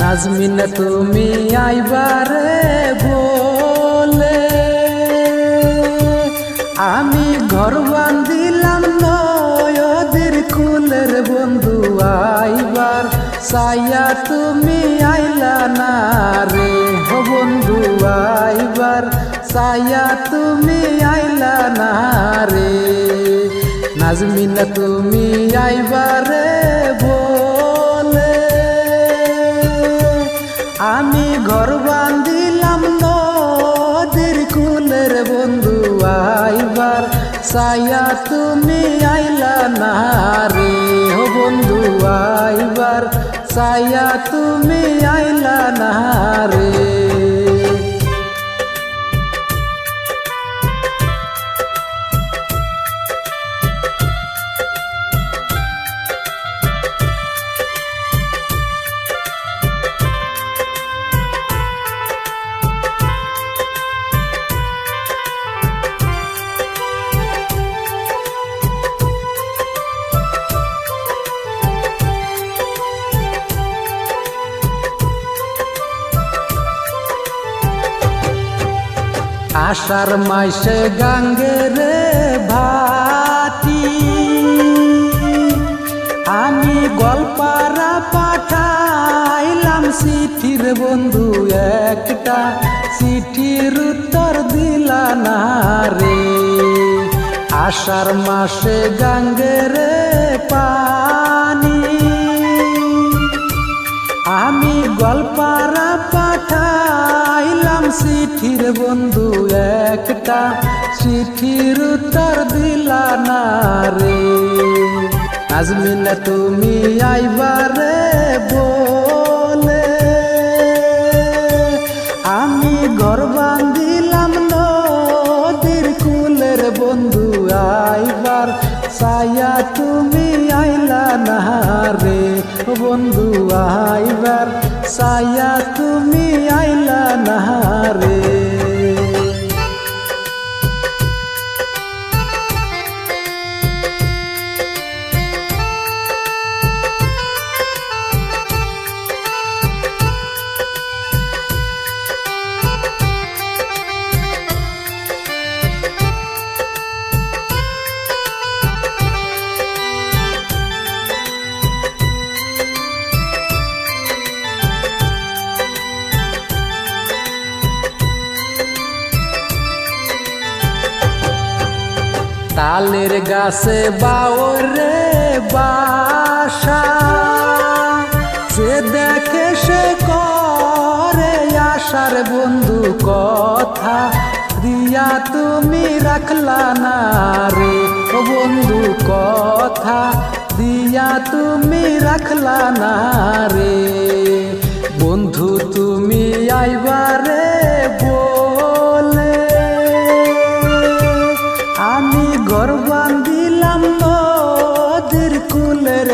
নাজমিন তুমি আইবারে বলে, আমি ঘর বান্ধিলাম নয়দের কুলের বন্ধু আইবার। সাইয়া তুমি আইলা না রে বন্ধু আইবার। সাইয়া তুমি আইলা না রে, নাজমিন তুমি আইবারে। আমি ঘর বান্ধিলাম নদীর কুলের বন্ধু, আইবার সায়া তুমি আইলা না রে। হো বন্ধু, আইবার সায়া তুমি আইলা না রে। আষাঢ় মাসে গাঙ্গে রে ভাতি। আমি গল্পারা পাঠাইলাম চিঠির বন্ধু একটা। চিঠির উত্তর দিলা না রে। আষাঢ় মাসে গাঙ্গে রে পানি আমি পাঠাইলাম চিঠির বন্ধু একটা। চিঠির উত্তর দিলা না রে। আজমিন তুমি আইবারে বলে। আমি ঘর বান্দিলাম নদীর কুলের বন্ধু আইবার। সায়া তুমি আইলা না রে ও বন্ধু আইবার সায়া তুমি আইলা না রে তালের গাছে বাওরে বাসা। সে দেখে সে করে আশার বন্ধু কথা। দিয়া তুমি রাখলা না রে বন্ধু কথা। দিয়া তুমি রাখলা না রে। বন্ধু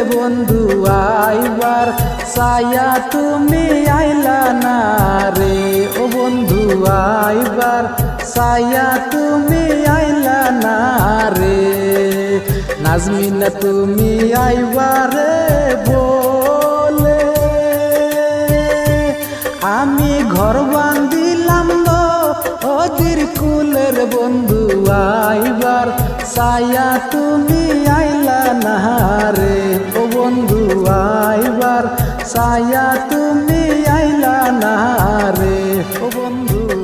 বন্ধু, আইবার সায়া তুমি আইলা না রে? ও বন্ধু, আইবার সায়া তুমি আইলা না রে? নাজমিনা, তুমি আইবার বলে নদীর কুলের বন্ধু, আইবার সায়া তুমি আইলা নাহারে। ও বন্ধু, আইবার সায়া তুমি আইলা নাহারে। ও বন্ধু